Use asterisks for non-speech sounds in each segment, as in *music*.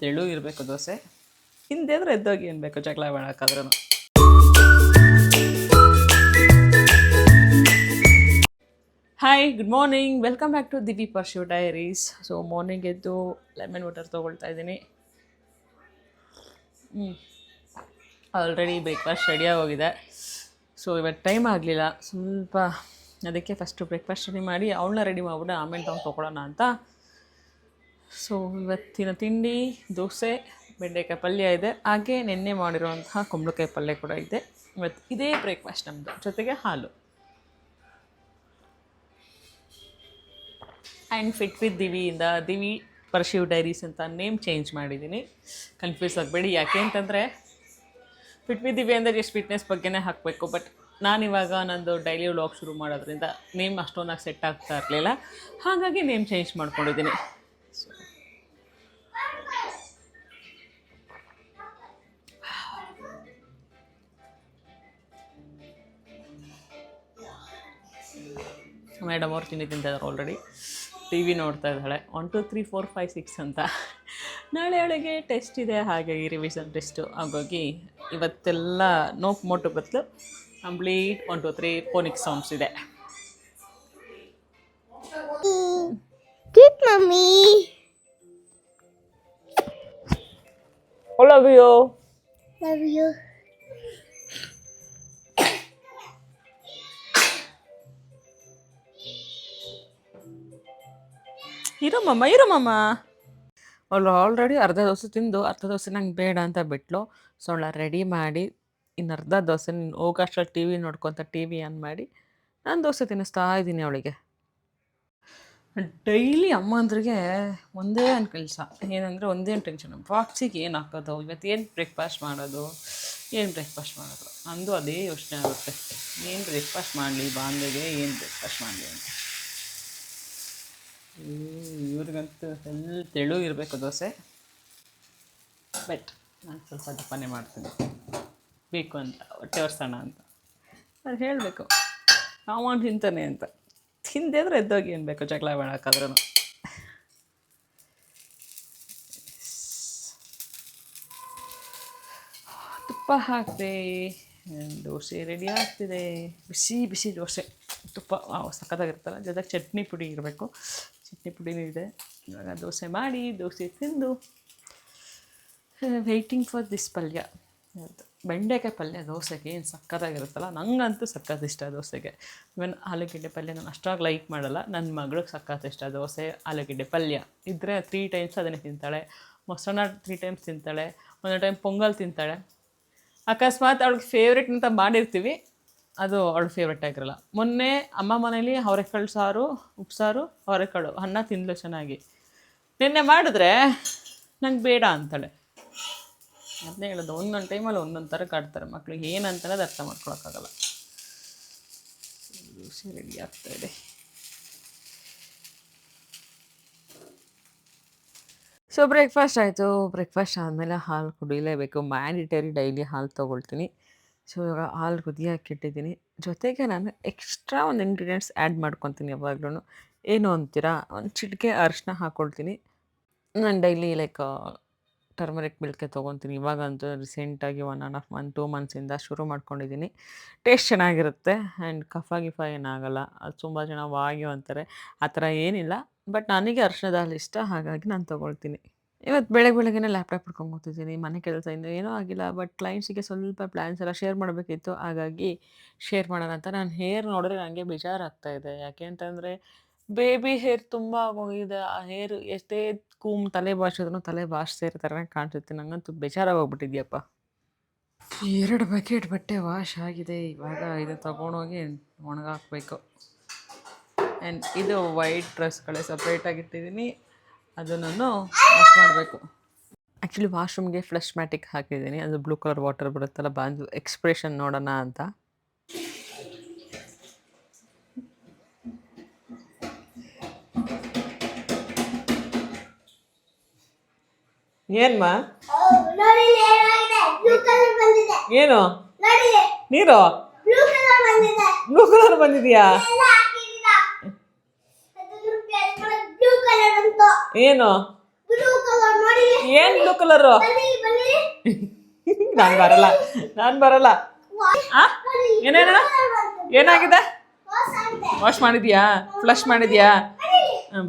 ತೆಳು ಇರಬೇಕು ದೋಸೆ. ಹಿಂದೆ ಅಂದ್ರೆ ಎದ್ದೋಗಿ ಏನು ಬೇಕು ಜಗಳ ಮಾಡೋಕ್ಕಾದ್ರೂ. Hi good morning welcome back to Divi pursue diaries so morning ಎದ್ದು ಲೆಮನ್ ವಾಟರ್ ತೊಗೊಳ್ತಾ ಇದ್ದೀನಿ. ಹ್ಞೂ ಆಲ್ರೆಡಿ ಬ್ರೇಕ್ಫಾಸ್ಟ್ ರೆಡಿಯಾಗಿ ಹೋಗಿದೆ ಸೊ ಇವತ್ತು ಟೈಮ್ ಆಗಲಿಲ್ಲ. ಸ್ವಲ್ಪ ಅದಕ್ಕೆ ಫಸ್ಟು ಬ್ರೇಕ್ಫಾಸ್ಟ್ ರೆಡಿ ಮಾಡಿ, ಅವಳನ್ನ ರೆಡಿ ಮಾಡಿಬಿಟ್ಟು ಆಮೇಲೆ ತಗೊಂಡು ತೊಗೊಳೋಣ ಅಂತ ಸೊ ಇವತ್ತಿನ ತಿಂಡಿ, ದೋಸೆ, ಬೆಂಡೆಕಾಯಿ ಪಲ್ಯ ಇದೆ. ಹಾಗೆ ನಿನ್ನೆ ಮಾಡಿರುವಂತಹ ಕುಂಬಳಕಾಯಿ ಪಲ್ಯ ಕೂಡ ಇದೆ. ಇವತ್ತು ಇದೇ ಬ್ರೇಕ್ಫಾಸ್ಟ್ ನಮ್ಮದು ಜೊತೆಗೆ ಹಾಲು. ಆ್ಯಂಡ್ ಫಿಟ್ ವಿತ್ ದಿವಿಯಿಂದ, ದಿವಿ ಪರ್ಶಿವ್ ಡೈರೀಸ್ ಅಂತ ನೇಮ್ ಚೇಂಜ್ ಮಾಡಿದ್ದೀನಿ. ಕನ್ಫ್ಯೂಸ್ ಆಗಬೇಡಿ. ಯಾಕೆ ಅಂತಂದರೆ ಫಿಟ್ ವಿತ್ ದಿವಿ ಅಂದರೆ ಜಸ್ಟ್ ಫಿಟ್ನೆಸ್ ಬಗ್ಗೆನೇ ಹಾಕಬೇಕು. ಬಟ್ ನಾನಿವಾಗ ನಂದು ಡೈಲಿ ವ್ಲಾಗ್ ಶುರು ಮಾಡೋದ್ರಿಂದ ನೇಮ್ ಅಷ್ಟೊಂದಾಗಿ ಸೆಟ್ ಆಗ್ತಾ ಇರಲಿಲ್ಲ. ಹಾಗಾಗಿ ನೇಮ್ ಚೇಂಜ್ ಮಾಡ್ಕೊಂಡಿದ್ದೀನಿ. ಮೇಡಮ್ ಅವ್ರು ತಿಂಡಿ ತಿಂತಿದ್ದಾರೆ ಆಲ್ರೆಡಿ ಟಿ ವಿ ನೋಡ್ತಾ ಇದ್ದಾಳೆ. One two three four five six ಅಂತ. ನಾಳೆ ಒಳಗೆ ಟೆಸ್ಟ್ ಇದೆ ಹಾಗಾಗಿ ರಿವಿಷನ್ ಟೆಸ್ಟು ಹಾಗಾಗಿ ಇವತ್ತೆಲ್ಲ ನೋಕ್ ಮೋಟು ಬದಲು complete one two three phonic songs ಇದೆ. Mommy. Love you Love you. ಇರಮ್ಮಮ್ಮ ಇರಮ್ಮಮ್ಮ ಅವಳು ಆಲ್ರೆಡಿ ಅರ್ಧ ದೋಸೆ ತಿಂದು ಅರ್ಧ ದೋಸೆ ನಂಗೆ ಬೇಡ ಅಂತ ಬಿಟ್ಲು. ಸೊ ಅವಳ ರೆಡಿ ಮಾಡಿ ಇನ್ನು ಅರ್ಧ ದೋಸೆ ನೀನು ಹೋಗೋಷ್ಟ್ರಲ್ಲಿ ಟಿ ವಿ ನೋಡ್ಕೊತ ಟಿ ವಿ ಆನ್ ಮಾಡಿ ನಾನು ದೋಸೆ ತಿನ್ನಿಸ್ತಾ ಇದ್ದೀನಿ ಅವಳಿಗೆ. ಡೈಲಿ ಅಮ್ಮಂದ್ರಿಗೆ ಒಂದೇ ಒಂದು ಕೆಲಸ. ಏನಂದರೆ ಒಂದೇ ಒಂದು ಟೆನ್ಷನ್ ಬಾಕ್ಸಿಗೆ ಏನು ಹಾಕೋದು? ಇವತ್ತು ಏನು ಬ್ರೇಕ್ಫಾಸ್ಟ್ ಮಾಡೋದು? ಏನು ಬ್ರೇಕ್ಫಾಸ್ಟ್ ಮಾಡೋದು? ಅಂದು ಅದೇ ಯೋಚನೆ ಆಗುತ್ತೆ. ಏನು ಬ್ರೇಕ್ಫಾಸ್ಟ್ ಮಾಡಲಿ ಬಾಂಧೆಗೆ ಏನು ಬ್ರೇಕ್ಫಾಸ್ಟ್ ಮಾಡಲಿ ಅಂತ. ಇವ್ರಿಗಂತೂ ಫುಲ್ ತೆಳು ಇರಬೇಕು ದೋಸೆ. ಬಟ್ ನಾನು ಸ್ವಲ್ಪ ದಪ್ಪನೆ ಮಾಡ್ತೀನಿ. ಬೇಕು ಅಂತ, ಹೊಟ್ಟೆ ಒರ್ಸೋಣ ಅಂತ. ಅದು ಹೇಳಬೇಕು. ಅವನು ತಿಂತಾನೆ ಅಂತ. ತಿಂದೆ ಅಂದರೆ ಎದ್ದೋಗಿ ಏನು ಬೇಕು ಜಗಳ ಮಾಡೋಕ್ಕಾದ್ರೂ ತುಪ್ಪ ಹಾಕಿದೆ, ದೋಸೆ ರೆಡಿ ಆಗ್ತಿದೆ. ಬಿಸಿ ಬಿಸಿ ದೋಸೆ. ತುಪ್ಪ ಸಖತ್ತಾಗಿರ್ತಲ್ಲ. ಜೊತೆಗೆ ಚಟ್ನಿ ಪುಡಿ ಇರಬೇಕು. ಚಟ್ನಿ ಪುಡಿನೂ ಇದೆ. ಇವಾಗ ದೋಸೆ ಮಾಡಿ, ದೋಸೆ ತಿಂದು ವೆಯ್ಟಿಂಗ್ ಫಾರ್ ದಿಸ್ ಪಲ್ಯ. ಬೆಂಡೆಕಾಯಿ ಪಲ್ಯ ದೋಸೆಗೆ ಏನು ಸಕ್ಕತ್ತಾಗಿರುತ್ತಲ್ಲ ನನಗಂತೂ ಸಕ್ಕತ್ತು ಇಷ್ಟ ದೋಸೆಗೆ. ಇವನ್ ಆಲೂಗೆಡ್ಡೆ ಪಲ್ಯ ನಾನು ಅಷ್ಟಾಗಿ ಲೈಕ್ ಮಾಡಲ್ಲ ನನ್ನ ಮಗಳಿಗೆ ಸಕ್ಕತ್ತು ಇಷ್ಟ ದೋಸೆ, ಆಲೂಗಡ್ಡೆ ಪಲ್ಯ. ಇದ್ದರೆ ತ್ರೀ ಟೈಮ್ಸ್ ಅದನ್ನೇ ತಿಂತಾಳೆ. ಮೊಸರನ್ನ ತ್ರೀ ಟೈಮ್ಸ್ ತಿಂತಾಳೆ. ಒಂದೊಂದು ಟೈಮ್ ಪೊಂಗಲ್ ತಿಂತಾಳೆ. ಅಕಸ್ಮಾತ್ ಅವಳಿಗೆ ಫೇವ್ರೇಟ್ ಅಂತ ಮಾಡಿರ್ತೀವಿ. ಅದು ಅವಳ ಫೇವ್ರೆಟ್ ಆಗಿರಲ್ಲ. ಮೊನ್ನೆ ಅಮ್ಮ ಮನೇಲಿ ಅವರೆಕಾಳು ಸಾರು ಉಪ್ಸಾರು ಅವರೆಕಾಳು, ಅನ್ನ ತಿಂದ್ಲು ಚೆನ್ನಾಗಿ. ನಿನ್ನೆ ಮಾಡಿದ್ರೆ ನಂಗೆ ಬೇಡ ಅಂತಾಳೆ. ಅದನ್ನೇ ಹೇಳೋದು, ಒಂದೊಂದು ಟೈಮಲ್ಲಿ ಒಂದೊಂದು ಥರ ಕಾಡ್ತಾರೆ ಮಕ್ಕಳು ಏನಂತಾನೆ ಅದು ಅರ್ಥ ಮಾಡ್ಕೊಳಕ್ಕಾಗಲ್ಲ. ರೆಡಿ ಆಗ್ತಾ ಇದೆ. ಸೊ ಬ್ರೇಕ್ಫಾಸ್ಟ್ ಆಯಿತು. ಬ್ರೇಕ್ಫಾಸ್ಟ್ ಆದಮೇಲೆ ಹಾಲು ಕುಡಿಲೇಬೇಕು. ಮ್ಯಾಂಡಿಟರಿ ಡೈಲಿ ಹಾಲು ತೊಗೊಳ್ತೀನಿ. ಸೊ, ಇವಾಗ ಹಾಲು ಕುದಿಯೋಕ್ಕಿಟ್ಟಿದ್ದೀನಿ ಜೊತೆಗೆ ನಾನು ಎಕ್ಸ್ಟ್ರಾ ಒಂದು ಇಂಗ್ರೀಡಿಯೆಂಟ್ಸ್ ಆ್ಯಡ್ ಮಾಡ್ಕೊತೀನಿ ಯಾವಾಗ್ಲೂ ಏನು ಅಂತೀರಾ? ಒಂದು ಚಿಟಿಕೆ ಅರಿಶಿನ ಹಾಕ್ಕೊಳ್ತೀನಿ ನಾನು ಡೈಲಿ ಲೈಕ್ ಟರ್ಮರಿಕ್ ಮಿಲ್ಕೆ ತೊಗೊತೀನಿ. ಇವಾಗಂತೂ ರೀಸೆಂಟಾಗಿ one and half month two ಮಂತ್ಸಿಂದ ಶುರು ಮಾಡ್ಕೊಂಡಿದ್ದೀನಿ. ಟೇಸ್ಟ್ ಚೆನ್ನಾಗಿರುತ್ತೆ ಆ್ಯಂಡ್ ಕಫ ಗಿಫ ಏನಾಗಲ್ಲ. ಅದು ತುಂಬ ಜನ ವಾಯು ಅಂತಾರೆ. ಆ ಥರ ಏನಿಲ್ಲ. ಬಟ್ ನನಗೆ ಅರಿಶಿಣದ ಹಾಲು ಇಷ್ಟ. ಹಾಗಾಗಿ ನಾನು ತೊಗೊಳ್ತೀನಿ. ಇವತ್ತು ಬೆಳಗ್ಗೆ ಬೆಳಗ್ಗೆನೇ ಲ್ಯಾಪ್ಟಾಪ್ ಹಿಡ್ಕೊಂಡು ಕೂತಿದ್ದೀನಿ. ಮನೆ ಕೆಲಸ ಇಂದ ಏನೂ ಆಗಿಲ್ಲ. ಬಟ್ ಕ್ಲೈಂಟ್ಸಿಗೆ ಸ್ವಲ್ಪ ಪ್ಲ್ಯಾನ್ಸ್ ಎಲ್ಲ ಶೇರ್ ಮಾಡಬೇಕಿತ್ತು. ಹಾಗಾಗಿ ಶೇರ್ ಮಾಡೋಣ ಅಂತ. ನಾನು ಹೇರ್ ನೋಡಿದ್ರೆ ನನಗೆ ಬೇಜಾರಾಗ್ತಾ ಇದೆ. ಯಾಕೆ ಅಂತಂದರೆ ಬೇಬಿ ಹೇರ್ ತುಂಬ ಆಗೋಗಿದೆ ಆ ಹೇರ್ ಎಷ್ಟೇ ಕೂಮ್ ತಲೆ ಬಾಚಿದ್ರು ತಲೆ ಬಾಚ್ತಾ ಇರೋ ಥರನೇ ಕಾಣಿಸುತ್ತೆ. ನನಗಂತೂ ಬೇಜಾರಾಗೋಗ್ಬಿಟ್ಟಿದ್ಯಪ್ಪ. ಎರಡು ಬಕೆಟ್ ಬಟ್ಟೆ ವಾಶ್ ಆಗಿದೆ. ಇವಾಗ ಇದು ತೊಗೊಂಡೋಗಿ ಒಣಗಾಕಬೇಕು. ಆ್ಯಂಡ್ ಇದು ವೈಟ್ ಡ್ರೆಸ್ಗಳೇ ಸಪ್ರೇಟಾಗಿ ಇಟ್ಟಿದ್ದೀನಿ. ಅದನ್ನು ವಾಶ್ ಮಾಡಬೇಕು. ಆ್ಯಕ್ಚುಲಿ ವಾಶ್ರೂಮ್ಗೆ ಫ್ಲಶ್ ಮ್ಯಾಟಿಕ್ ಹಾಕಿದ್ದೀನಿ. ಅದು ಬ್ಲೂ ಕಲರ್ ವಾಟರ್ ಬರುತ್ತಲ್ಲ ಬಂದು ಎಕ್ಸ್ಪ್ರೆಷನ್ ನೋಡೋಣ ಅಂತ. ಏನ್ಮಾ? ಏನು? ನೀರು? ಬ್ಲೂ ಕಲರ್ ಬಂದಿದೆಯಾ ಎಲ್ಲ ಹಾಕಿದ್ದೀರಾ ಹತ್ತು ರೂಪಾಯಿ ಬ್ಲೂ ಕಲರ್ ಅಂತ ಏನು? ಏನ್ ಬ್ಲೂ ಕಲರು *laughs* ನಾನ್ ಬರಲ್ಲ. ನಾನು ಬರಲ್ಲ. ಏನೇನ ಏನಾಗಿದೆ? ವಾಶ್ ಮಾಡಿದ್ಯಾ? ಫ್ಲಶ್ ಮಾಡಿದ್ಯಾ?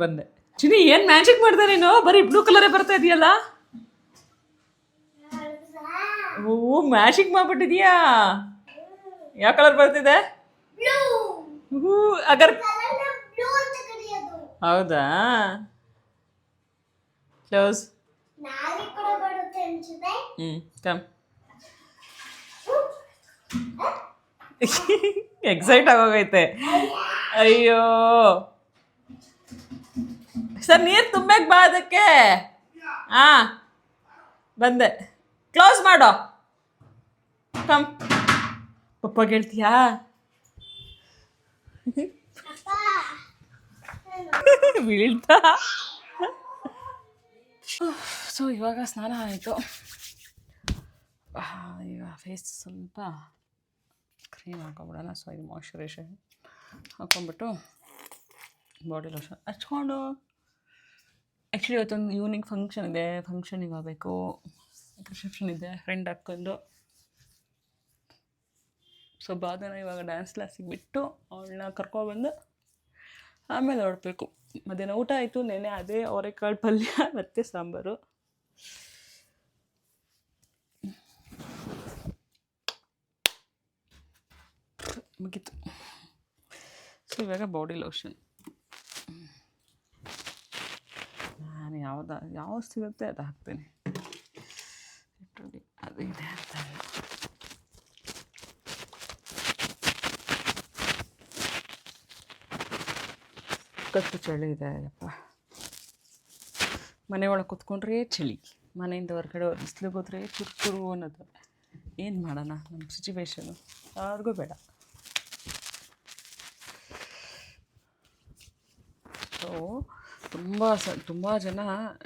ಬಂದೆ. ಚಿನಿ ಏನು ಮ್ಯಾಜಿಕ್ ಮಾಡ್ದೆ ನೀನು? ಬರೀ ಬ್ಲೂ ಕಲರೇ ಬರ್ತಾ ಇದೆಯಲ್ಲ? ಓ ಮ್ಯಾಜಿಕ್ ಮಾಡ್ಬಿಟ್ಟಿದ್ಯಾ? ಯಾವ ಕಲರ್ ಬರ್ತಿದೆ? ಹೂ ಅಗರ್ ಹೌದಾ? ಕ್ಲೋಸ್ ಹ್ಞೂ ಕಮ್ ಎಕ್ಸೈಟ್ ಆಗೋಗೈತೆ. ಅಯ್ಯೋ. ಸರ್ ನೀರು ತುಂಬಕ್ಕೆ ಬಾ ಅದಕ್ಕೆ. ಹಾ ಬಂದೆ. ಕ್ಲೋಸ್ ಮಾಡೋ. ಕಮ್ ಪಪ್ಪ ಕೇಳ್ತೀಯಾ? *laughs* ಬೀಳ್ತಾ? ಸೊ ಇವಾಗ ಸ್ನಾನ ಆಯಿತು ಈಗ ಫೇಸ್ ಸ್ವಲ್ಪ ಕ್ರೀಮ್ ಹಾಕೊಂಬಿಡೋಣ ಸೊ ಇದು ಮಾಯ್ಶ್ಚರೈಸರ್ ಹಾಕ್ಕೊಂಬಿಟ್ಟು ಬಾಡಿ ಲೋಷನ್ ಹಚ್ಕೊಂಡು ಆ್ಯಕ್ಚುಲಿ ಇವತ್ತೊಂದು ಈವ್ನಿಂಗ್ ಫಂಕ್ಷನ್ ಇದೆ ಫಂಕ್ಷನಿಗೆ ಹೋಗಬೇಕು ರಿಸೆಪ್ಷನ್ ಇದೆ ಫ್ರೆಂಡ್ ಹಾಕ್ಕೊಂಡು ಸೊ ಬಾದನ ಇವಾಗ ಡ್ಯಾನ್ಸ್ ಕ್ಲಾಸಿಗೆ ಬಿಟ್ಟು ಅವಳನ್ನ ಕರ್ಕೊಬಂದು ಆಮೇಲೆ ಹೊರಡ್ಬೇಕು ಮಧ್ಯಾಹ್ನ ಊಟ ಆಯಿತು ನೆನೆ ಅದೇ ಅವರೆಕಾಳು ಪಲ್ಯ *laughs* ಮತ್ತು ಸಾಂಬಾರು. ಮುಗೀತು. ಸೊ ಇವಾಗ ಬಾಡಿ ಲೋಷನ್ ನಾನು ಯಾವ್ದು ಯಾವ ಸಿಗುತ್ತೆ ಅದು ಹಾಕ್ತೀನಿ ಇಟ್ರಲ್ಲಿ ಅದು ಇದೆ ಅಂತ ಇಲ್ಲ. ಕತ್ತು ಚಳಿ ಇದೆ ಅಪ್ಪ ಮನೆ ಒಳಗೆ ಕೂತ್ಕೊಂಡ್ರೆ ಚಳಿ. ಮನೆಯಿಂದ ಹೊರಗಡೆ ಬಿಸಿಲಿಗೆ ಹೋದ್ರೆ ಚುರುಚುರು ಅನ್ನೋದು. ಏನು ಮಾಡೋಣ ನಮ್ಮ ಸಿಚುವೇಶನು ಯಾರಿಗೂ ಬೇಡ. ಸೊ ತುಂಬ ಸ, ತುಂಬ ಜನ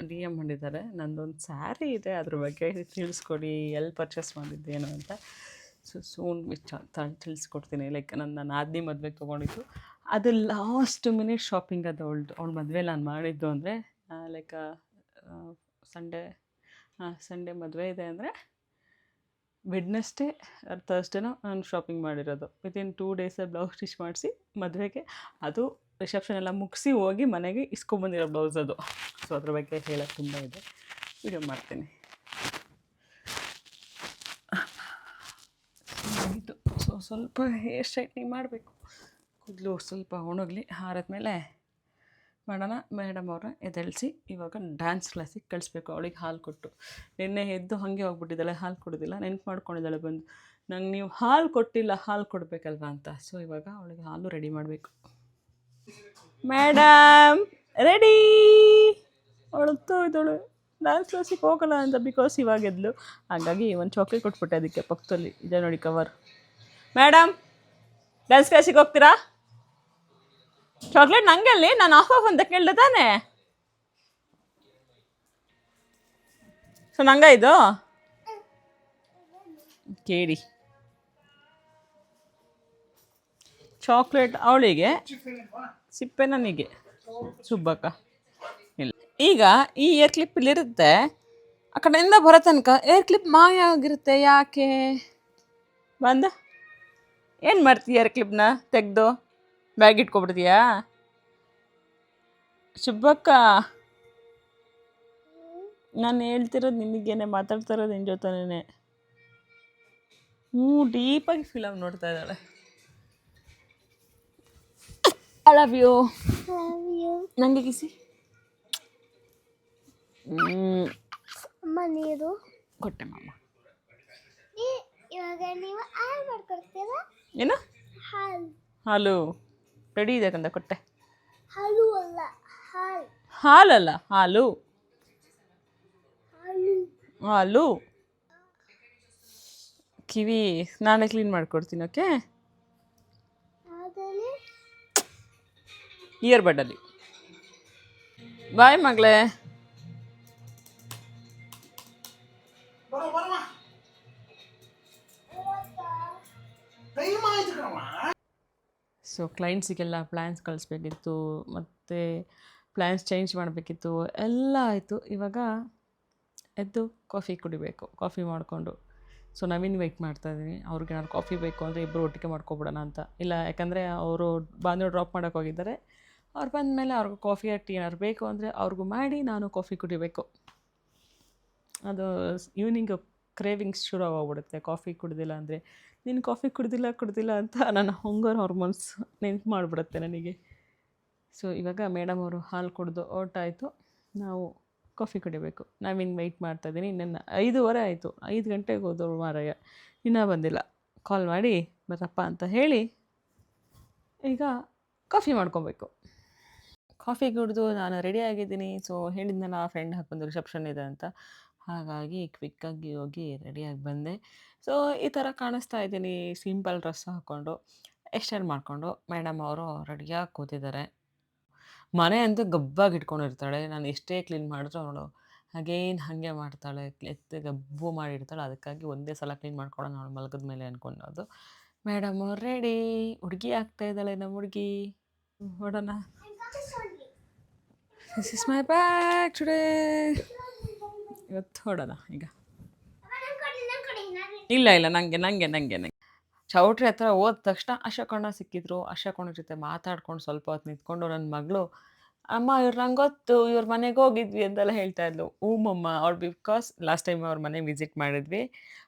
ಡಿ ಎಂ ಮಾಡಿದ್ದಾರೆ. ನಂದೊಂದು ಸ್ಯಾರಿ ಇದೆ, ಅದ್ರ ಬಗ್ಗೆ ತಿಳಿಸ್ಕೊಡಿ ಎಲ್ಲಿ ಪರ್ಚೇಸ್ ಮಾಡಿದ್ದೇನು ಅಂತ. ಸೊ ಸೂನ್ ತಿಳಿಸ್ಕೊಡ್ತೀನಿ. ಲೈಕ್ ನನ್ನ ನಾದಿನಿ ಮದುವೆಗೆ ತೊಗೊಂಡಿದ್ದು. ಅದು ಲಾಸ್ಟ್ ಮಿನಿಟ್ ಶಾಪಿಂಗ್ ಅದು ಅವಳ್ದು, ಅವಳ ಮದುವೆ ನಾನು ಮಾಡಿದ್ದು ಅಂದರೆ ಲೈಕ್ ಸಂಡೇ ಸಂಡೇ ಮದುವೆ ಇದೆ ಅಂದರೆ ವೆಡ್ನೆಸ್ಡೇ ಥರ್ಸ್ಡೇನೋ ನಾನು ಶಾಪಿಂಗ್ ಮಾಡಿರೋದು. ವಿತಿನ್ ಟೂ ಡೇಸಲ್ಲಿ ಬ್ಲೌಸ್ ಸ್ಟಿಚ್ ಮಾಡಿಸಿ ಮದುವೆಗೆ ಅದು ರಿಸೆಪ್ಷನ್ ಎಲ್ಲ ಮುಗಿಸಿ ಹೋಗಿ ಮನೆಗೆ ಇಸ್ಕೊಂಬಂದಿರೋ ಬ್ಲೌಸ್ ಅದು. ಸೊ ಅದ್ರ ಬಗ್ಗೆ ಹೇಳೋಕ್ಕೆ ತುಂಬ ಇದೆ. ವಿಡಿಯೋ ಮಾಡ್ತೀನಿ. ಸೊ ಸ್ವಲ್ಪ ಹೇರ್ ಸ್ಟ್ರೈಟ್ನಿಂಗ್ ಮಾಡಬೇಕು. ಕೂದಲು ಸ್ವಲ್ಪ ಒಣಗಲಿ ಹಾರದ್ಮೇಲೆ ಮಾಡೋಣ. ಮೇಡಮ್ ಅವ್ರನ್ನ ಎದಳಿಸಿ ಇವಾಗ ಡ್ಯಾನ್ಸ್ ಕ್ಲಾಸಿಗೆ ಕಳಿಸ್ಬೇಕು. ಅವಳಿಗೆ ಹಾಲು ಕೊಟ್ಟು. ನಿನ್ನೆ ಎದ್ದು ಹಾಗೆ ಹೋಗ್ಬಿಟ್ಟಿದ್ದಾಳೆ, ಹಾಲು ಕೊಡೋದಿಲ್ಲ, ನೆನ್ಪು ಮಾಡ್ಕೊಂಡಿದ್ದಾಳೆ ಬಂದು. ನಂಗೆ ನೀವು ಹಾಲು ಕೊಟ್ಟಿಲ್ಲ, ಹಾಲು ಕೊಡಬೇಕಲ್ವಾ ಅಂತ. ಸೊ ಇವಾಗ ಅವಳಿಗೆ ಹಾಲು ರೆಡಿ ಮಾಡಬೇಕು. ಮೇಡಮ್ ರೆಡಿ ಅವಳತ್ತು ಇದ್ದಳು ಡ್ಯಾನ್ಸ್ ಕ್ಲಾಸಿಗೆ ಹೋಗಲ್ಲ ಅಂತ ಬಿಕಾಸ್ ಇವಾಗ ಎದ್ಲು. ಹಾಗಾಗಿ ಒಂದು ಚಾಕ್ಲೇಟ್ ಕೊಟ್ಬಿಟ್ಟೆ ಅದಕ್ಕೆ ಪಕ್ಕದಲ್ಲಿ. ಇದೆ ನೋಡಿ ಕವರ್ ಮೇಡಮ್ ಡ್ಯಾನ್ಸ್ ಕ್ಲಾಸಿಗೆ ಹೋಗ್ತೀರಾ? ಚಾಕ್ಲೇಟ್ ನಂಗೆ ಅಲ್ಲಿ ನಾನು ಆಫ್ ಆಫ್ ಅಂತ ಕೇಳಿದೆ ತಾನೆ. ಸೊ ನಂಗ ಇದು? ಕೇಳಿ. ಚಾಕ್ಲೇಟ್ ಅವಳಿಗೆ ಸಿಪ್ಪೆ ನನಗೆ ಸುಬ್ಬಕ್ಕ. ಇಲ್ಲ. ಈಗ ಈ ಏರ್ ಕ್ಲಿಪ್ ಇಲ್ಲಿರುತ್ತೆ ಆ ಕಡೆಯಿಂದ ಬರೋ ತನಕ ಏರ್ ಕ್ಲಿಪ್ ಮಾಯ ಆಗಿರುತ್ತೆ ಯಾಕೆ? ಬಂದ. ಏನು ಮಾಡ್ತೀಯ ಏರ್ ಕ್ಲಿಪ್ನ ತೆಗೆದು? ಬ್ಯಾಗ್ ಇಟ್ಕೊಬಿಡ್ತೀಯಾ? ಸುಬ್ಬಕ್ಕ ನಾನು ಹೇಳ್ತಿರೋದು ನಿನಗೇನೆ ಮಾತಾಡ್ತಾ ಇರೋದು ನಿನ್ನ ಜೊತೆನೇ ಹ್ಞೂ ಡೀಪಾಗಿ ಫಿಲಮ್ ನೋಡ್ತಾ ಇದ್ದಾಳೆ. ಐ ಲವ್ ಯು ನನಗೆ ಕಿಸಿ? ಅಮ್ಮ ನೀರು. ಕೊಟ್ಟೆ ಮಾಮ. ಇವಾಗ ನೀವು ಹಾಲು ಮಾಡ್ಕೊಡ್ತೀರಾ? ಏನು? ಹಾಲು. ಹಾಲು. ರೆಡಿ ಇದೆ ಕಂದ ಕೊಟ್ಟೆ. ಹಾಲು ಅಲ್ಲ ಹಾಲು. ಹಾಲಲ್ಲ ಹಾಲು. ಹಾಲು. ಕಿವಿ ನಾನೇ ಕ್ಲೀನ್ ಮಾಡ್ಕೊಡ್ತೀನಿ ಓಕೆ? ಅದರಲ್ಲಿ ಇಯರ್ ಬಡ್ಡಲ್ಲಿ ಬಾಯ್ ಮಗಳೇ. ಸೊ ಕ್ಲೈಂಟ್ಸಿಗೆಲ್ಲ ಪ್ಲ್ಯಾನ್ಸ್ ಕಳಿಸ್ಬೇಕಿತ್ತು, ಮತ್ತು ಪ್ಲ್ಯಾನ್ಸ್ ಚೇಂಜ್ ಮಾಡಬೇಕಿತ್ತು, ಎಲ್ಲ ಆಯಿತು. ಇವಾಗ ಎದ್ದು ಕಾಫಿ ಕುಡಿಬೇಕು ಕಾಫಿ ಮಾಡಿಕೊಂಡು. ಸೊ ನವೀನ್ ವೆಯ್ಟ್ ಮಾಡ್ತಾಯಿದ್ದೀನಿ ಅವ್ರಿಗೆ ನಾನು ಕಾಫಿ ಬೇಕು ಅಂದರೆ ಇಬ್ಬರು ಒಟ್ಟಿಗೆ ಮಾಡ್ಕೊಬಿಡೋಣ ಅಂತ. ಇಲ್ಲ, ಯಾಕಂದರೆ ಅವರು ಬಂದು ಡ್ರಾಪ್ ಮಾಡೋಕೆ ಹೋಗಿದ್ದಾರೆ. ಅವ್ರು ಬಂದಮೇಲೆ ಅವ್ರಿಗೆ ಕಾಫಿ ಟೀ ಏನಾದ್ರು ಬೇಕು ಅಂದರೆ ಅವ್ರಿಗೂ ಮಾಡಿ ನಾನು ಕಾಫಿ ಕುಡಿಬೇಕು. ಅದು ಈವ್ನಿಂಗ್ ಕ್ರೇವಿಂಗ್ಸ್ ಶುರು ಆಗೋಗ್ಬಿಡುತ್ತೆ. ಕಾಫಿ ಕುಡ್ದಿಲ್ಲ ಅಂದರೆ, ನೀನು ಕಾಫಿ ಕುಡ್ದಿಲ್ಲ ಕುಡ್ದಿಲ್ಲ ಅಂತ ನನ್ನ ಹೊಂಗರ್ ಹಾರ್ಮೋನ್ಸ್ ನೆನ್ಪು ಮಾಡಿಬಿಡುತ್ತೆ ನನಗೆ. ಸೊ ಇವಾಗ ಮೇಡಮ್ ಅವರು ಹಾಲು ಕುಡಿದು ಆಯಿತು ನಾವು ಕಾಫಿ ಕುಡಿಬೇಕು. ನಾವಿನ್ ವೆಯ್ಟ್ ಮಾಡ್ತಾಯಿದ್ದೀನಿ ನನ್ನ ಐದೂವರೆ ಆಯಿತು. ಐದು ಗಂಟೆಗೆ ಹೋದವ್ರು ಮಾರಾಯ ಇನ್ನೂ ಬಂದಿಲ್ಲ. ಕಾಲ್ ಮಾಡಿ ಬರಪ್ಪ ಅಂತ ಹೇಳಿ ಈಗ ಕಾಫಿ ಮಾಡ್ಕೊಬೇಕು. ಕಾಫಿ ಕುಡಿದು ನಾನು ರೆಡಿ ಆಗಿದ್ದೀನಿ. ಸೊ ಹೇಳಿದ್ನಲ್ಲ ಫ್ರೆಂಡ್ ಹಾಕೊಂಡು ರಿಸೆಪ್ಷನ್ ಇದೆ ಅಂತ. ಹಾಗಾಗಿ ಕ್ವಿಕ್ಕಾಗಿ ಹೋಗಿ ರೆಡಿಯಾಗಿ ಬಂದೆ. ಸೊ ಈ ಥರ ಕಾಣಿಸ್ತಾ ಇದ್ದೀನಿ ಸಿಂಪಲ್ ಡ್ರೆಸ್ ಹಾಕ್ಕೊಂಡು ಎಕ್ಸ್ಟೆಂಡ್ ಮಾಡಿಕೊಂಡು ಮೇಡಮ್ ಅವರು ರೆಡಿಯಾಗಿ ಕೂತಿದ್ದಾರೆ. ಮನೆ ಅಂತೂ ಗಬ್ಬಾಗಿ ಇಟ್ಕೊಂಡಿರ್ತಾಳೆ. ನಾನು ಎಷ್ಟೇ ಕ್ಲೀನ್ ಮಾಡಿದ್ರು ಅವಳು ಹಾಗೇನು ಹಾಗೆ ಮಾಡ್ತಾಳೆ. ಎತ್ತು ಗಬ್ಬು ಮಾಡಿರ್ತಾಳೆ ಅದಕ್ಕಾಗಿ ಒಂದೇ ಸಲ ಕ್ಲೀನ್ ಮಾಡ್ಕೊಳ್ಳೋಣ ಅವಳು ಮಲಗದ ಮೇಲೆ ಅಂದ್ಕೊಂಡೋದು ಮೇಡಮ್ ಅವ್ರು ರೆಡಿ. ಹುಡುಗಿ ಆಗ್ತಾ ಇದ್ದಾಳೆ ನಮ್ಮ ಹುಡುಗಿ. ನೋಡೋಣ. This is my bag today ಇವತ್ತು ಹೊಡೋಣ ಈಗ? ಇಲ್ಲ ಇಲ್ಲ ನನಗೆ ನನಗೆ ನನಗೆ ನನಗೆ ಚೌಟ್ರಿ ಹತ್ರ ಹೋದ ತಕ್ಷಣ ಅಶೋಕಣ್ಣ ಸಿಕ್ಕಿದ್ರು. ಅಶೋಕಣ್ಣ ಜೊತೆ ಮಾತಾಡ್ಕೊಂಡು ಸ್ವಲ್ಪ ಹೊತ್ತು ನಿಂತ್ಕೊಂಡು ನನ್ನ ಮಗಳು ಅಮ್ಮ ಇವ್ರು ನಂಗೆ ಗೊತ್ತು ಇವ್ರ ಮನೆಗೆ ಹೋಗಿದ್ವಿ ಅಂತೆಲ್ಲ ಹೇಳ್ತಾ ಇದ್ಲು. ಊಮಮ್ಮ ಅವ್ರು ಬಿಕಾಸ್ ಲಾಸ್ಟ್ ಟೈಮ್ ಅವ್ರ ಮನೆಗೆ ವಿಸಿಟ್ ಮಾಡಿದ್ವಿ.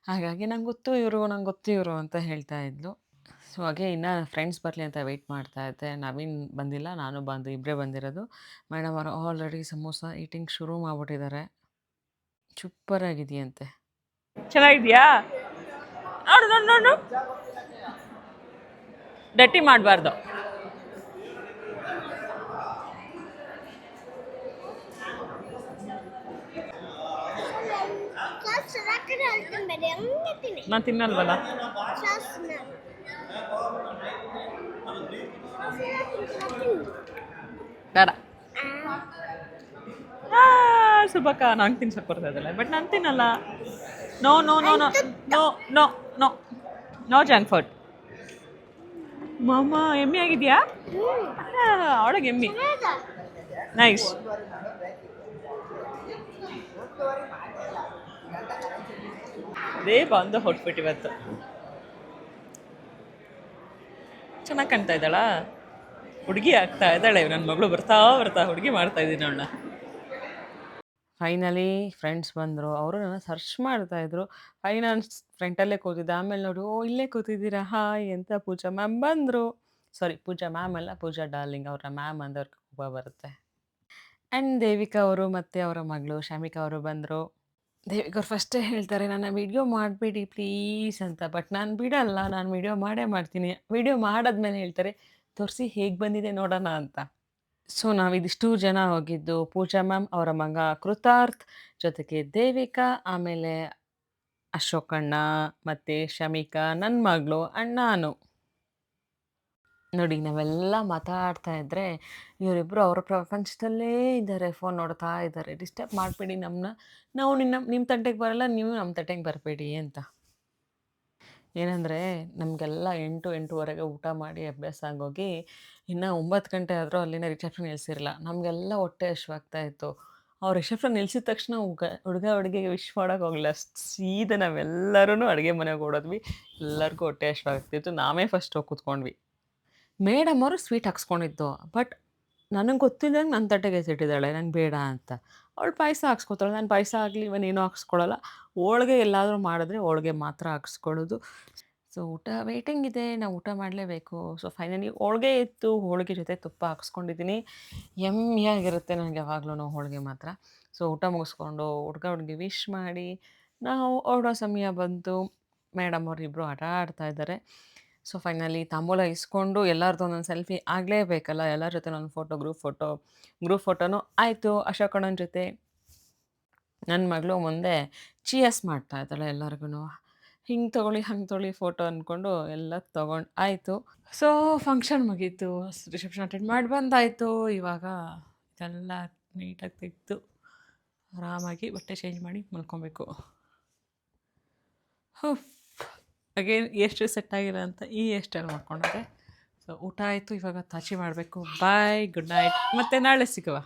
ಹಾಗಾಗಿ ನಂಗೆ ಗೊತ್ತು ಇವರು ನಂಗೆ ಗೊತ್ತು ಇವರು ಅಂತ ಹೇಳ್ತಾ ಇದ್ಲು. ಸೊ ಹಾಗೆ ಇನ್ನು ಫ್ರೆಂಡ್ಸ್ ಬರಲಿ ಅಂತ ವೆಯ್ಟ್ ಮಾಡ್ತಾ ಇದ್ದೆ. ನವೀನ್ ಬಂದಿಲ್ಲ ನಾನು ಬಂದು ಇಬ್ಬರೇ ಬಂದಿರೋದು. ಮೇಡಮ್ ಅವರು ಆಲ್ರೆಡಿ ಸಮೋಸ ಈಟಿಂಗ್ ಶುರು ಮಾಡಿಬಿಟ್ಟಿದ್ದಾರೆ. ಸೂಪರ್ ಆಗಿದೆಯಂತೆ. ಚೆನ್ನಾಗಿದೆಯಾ? ನೋಡು ನೋಡು ನೋಡು. ಡಟ್ಟಿ ಮಾಡಬಾರ್ದು. ನಾನು ತಿನ್ನಲ್ವಲ್ಲ? ಬೇಡ. ಸುಬಕ್ಕ ನಂಗೆ ತಿನ್ಸಕ್ ಬರ್ತಾ ಇದ್ದಲ್ಲ ಬಟ್ ನಾನು ತಿನ್ನಲ್ಲ no no no no no no no no junk food ಮಾಮ, ಎಮ್ಮಿ ಆಗಿದ್ಯಾ? ಅವಳಿಗೆ ಎಮ್ಮಿ. ನೈಸ್ ಅದೇ ಬಂದು ಹೊಟ್ಬಿಟ್ಟು ಇವತ್ತು. ಚೆನ್ನಾಗಿ ಕಾಣ್ತಾ ಇದ್ದಾಳ? ಹುಡುಗಿ ಆಗ್ತಾ ಇದ್ದಾಳೆ ನನ್ನ ಮಗಳು ಬರ್ತಾ ಬರ್ತಾ ಹುಡುಗಿ ಮಾಡ್ತಾ ಇದ್ದೀನಿ ಅವಳನ್ನ. ಫೈನಲಿ ಫ್ರೆಂಡ್ಸ್ ಬಂದರು. ಅವರು ನನ್ನ ಸರ್ಚ್ ಮಾಡ್ತಾ ಇದ್ರು. ಫೈನಾನ್ಸ್ ಫ್ರೆಂಟಲ್ಲೇ ಕೂತಿದ್ದೆ. ಆಮೇಲೆ ನೋಡಿ, ಓ, ಇಲ್ಲೇ ಕೂತಿದ್ದೀರಾ? ಹಾಯ್ ಅಂತ ಪೂಜಾ ಮ್ಯಾಮ್ ಬಂದರು. ಸಾರಿ ಪೂಜಾ ಮ್ಯಾಮ್ ಅಲ್ಲ, ಪೂಜಾ ಡಾರ್ಲಿಂಗ್ ಅವರ ಮ್ಯಾಮ್ ಅಂದವ್ರಿಗೆ ಕೋಪ ಬರುತ್ತೆ. ಆ್ಯಂಡ್ ದೇವಿಕಾ ಅವರು ಮತ್ತು ಅವರ ಮಗಳು ಶಮಿಕಾ ಅವರು ಬಂದರು. ದೇವಿಕಾ ಅವ್ರು ಫಸ್ಟೇ ಹೇಳ್ತಾರೆ, ನನ್ನ ವಿಡಿಯೋ ಮಾಡಬೇಡಿ ಪ್ಲೀಸ್ ಅಂತ. ಬಟ್ ನಾನು ಬಿಡಲ್ಲ, ನಾನು ವಿಡಿಯೋ ಮಾಡೇ ಮಾಡ್ತೀನಿ. ವಿಡಿಯೋ ಮಾಡಿದ್ಮೇಲೆ ಹೇಳ್ತಾರೆ, ತೋರಿಸಿ ಹೇಗೆ ಬಂದಿದೆ ನೋಡೋಣ ಅಂತ. ಸೊ, ನಾವಿದಿಷ್ಟು ಜನ ಹೋಗಿದ್ದು ಪೂಜಾ ಮ್ಯಾಮ್ ಅವರ ಮಗ ಕೃತಾರ್ಥ್, ಜೊತೆಗೆ ದೇವಿಕಾ, ಆಮೇಲೆ ಅಶೋಕಣ್ಣ ಮತ್ತು ಶಮಿಕಾ ನನ್ನ ಮಗಳು ಆ್ಯಂಡ್ ನಾನು. ನೋಡಿ, ನಾವೆಲ್ಲ ಮಾತಾಡ್ತಾ ಇದ್ದರೆ ಇವರಿಬ್ಬರು ಅವರ ಪ್ರಪಂಚದಲ್ಲೇ ಇದ್ದಾರೆ, ಫೋನ್ ನೋಡ್ತಾ ಇದ್ದಾರೆ. ಡಿಸ್ಟರ್ಬ್ ಮಾಡಬೇಡಿ ನಮ್ಮನ್ನ ನಾವು ನಿನ್ನ ನಿಮ್ಮ ತಂಟೆಗೆ ಬರಲ್ಲ, ನೀವು ನಮ್ಮ ತಂಟೆಗೆ ಬರಬೇಡಿ ಅಂತ. ಏನಂದರೆ ನಮಗೆಲ್ಲ ಎಂಟು ಎಂಟೂವರೆಗೆ ಊಟ ಮಾಡಿ ಅಭ್ಯಾಸ ಆಗೋಗಿ ಇನ್ನು ಒಂಬತ್ತು ಗಂಟೆ ಆದರೂ ಅಲ್ಲಿನ ರಿಸೆಪ್ಷನ್ ನಿಲ್ಲಿಸಿರಲ್ಲ ನಮಗೆಲ್ಲ ಹೊಟ್ಟೆ ಇತ್ತು. ಅವ್ರು ರಿಸೆಪ್ಷನ್ ನಿಲ್ಸಿದ ತಕ್ಷಣ ಹುಗ ಹುಡುಗ ಹುಡುಗಿಗೆ ವಿಶ್ ಮಾಡೋಕೆ ಹೋಗಲಿಲ್ಲ. ಸೀದಾ ನಾವೆಲ್ಲರೂ ಅಡುಗೆ ಮನೆಗೆ ಓಡೋದ್ವಿ. ಎಲ್ಲರಿಗೂ ಹೊಟ್ಟೆ ಹಶ್ವಾಗ್ತಿತ್ತು ನಾವೇ ಫಸ್ಟ್ ಹೋಗಿ ಕೂತ್ಕೊಂಡ್ವಿ. ಮೇಡಮ್ ಅವರು ಸ್ವೀಟ್ ಹಾಕ್ಸ್ಕೊಂಡಿದ್ದು. ಬಟ್ ನನಗೆ ಗೊತ್ತಿಲ್ಲದಂಗೆ ನನ್ನ ತಟ್ಟೆಗೆ ಸಿಟ್ಟಿದ್ದಾಳೆ ನಂಗೆ ಬೇಡ ಅಂತ. ಅವಳು ಪಾಯಸ ಹಾಕ್ಸ್ಕೊತಾಳೆ ನಾನು ಪಾಯಸ ಆಗಲಿ ಇವನ್ ಏನೂ ಹಾಕ್ಸ್ಕೊಳ್ಳಲ್ಲ ಹೋಳ್ಗೆ ಎಲ್ಲಾದರೂ ಮಾಡಿದ್ರೆ ಹೋಳ್ಗೆ ಮಾತ್ರ ಹಾಕ್ಸ್ಕೊಳ್ಳೋದು. ಸೊ ಊಟ ವೇಟಿಂಗ್ ಇದೆ. ನಾವು ಊಟ ಮಾಡಲೇಬೇಕು. ಸೊ ಫೈನಲಿ ಹೋಳ್ಗೆ ಇತ್ತು. ಹೋಳಿಗೆ ಜೊತೆ ತುಪ್ಪ ಹಾಕ್ಸ್ಕೊಂಡಿದ್ದೀನಿ. ಎಮ್ಮಿಯಾಗಿರುತ್ತೆ ನನಗೆ ಯಾವಾಗಲೂ ಹೋಳಿಗೆ ಮಾತ್ರ. ಸೊ ಊಟ ಮುಗಿಸ್ಕೊಂಡು ಹುಡ್ಗ ಹುಡುಗಿ ವಿಶ್ ಮಾಡಿ, ನಾವು ಹೊರಡೋ ಸಮಯ ಬಂತು. ಮೇಡಮ್ ಅವರಿಬ್ಬರು ಆಟ ಆಡ್ತಾ ಇದ್ದಾರೆ. ಸೊ, ಫೈನಲಿ ತಾಂಬೂಲ ಇಸ್ಕೊಂಡು ಎಲ್ಲರದ್ದು ಒಂದೊಂದು ಸೆಲ್ಫಿ ಆಗಲೇಬೇಕಲ್ಲ, ಎಲ್ಲರ ಜೊತೆ ಒಂದು ಫೋಟೋ, ಗ್ರೂಪ್ ಫೋಟೋ, ಗ್ರೂಪ್ ಫೋಟೋನೂ ಆಯಿತು ಅಶೋಕಣ್ಣನ ಜೊತೆ. ನನ್ನ ಮಗಳು ಮುಂದೆ ಚಿಯಸ್ ಮಾಡ್ತಾ ಇದ್ದಾಳೆ ಎಲ್ಲರಿಗೂ ಹಿಂಗೆ ತೊಗೊಳ್ಳಿ, ಹಂಗೆ ತೊಗೊಳ್ಳಿ ಫೋಟೋ ಅಂದ್ಕೊಂಡು ಎಲ್ಲ ತೊಗೊಂಡು ಆಯಿತು. ಸೊ, ಫಂಕ್ಷನ್ ಮುಗೀತು. ರಿಸೆಪ್ಷನ್ ಅಟೆಂಡ್ ಮಾಡಿ ಬಂದಾಯಿತು. ಇವಾಗ ಇದೆಲ್ಲ ನೀಟಾಗಿ ತೆಗೆದು ಆರಾಮಾಗಿ ಬಟ್ಟೆ ಚೇಂಜ್ ಮಾಡಿ ಮಲ್ಕೊಬೇಕು. ಹುಫ್. ಅಗೇನ್ ಎಷ್ಟು ಸೆಟ್ ಆಗಿಲ್ಲ ಅಂತ ಈ ಎಷ್ಟಲ್ಲಿ ಮಾಡ್ಕೊಂಡಿದ್ದೆ ಸೊ ಊಟ ಆಯಿತು, ಇವಾಗ ತಾಚಿ ಮಾಡಬೇಕು. ಬಾಯ್ ಗುಡ್ ನೈಟ್ ಮತ್ತು ನಾಳೆ ಸಿಗುವ.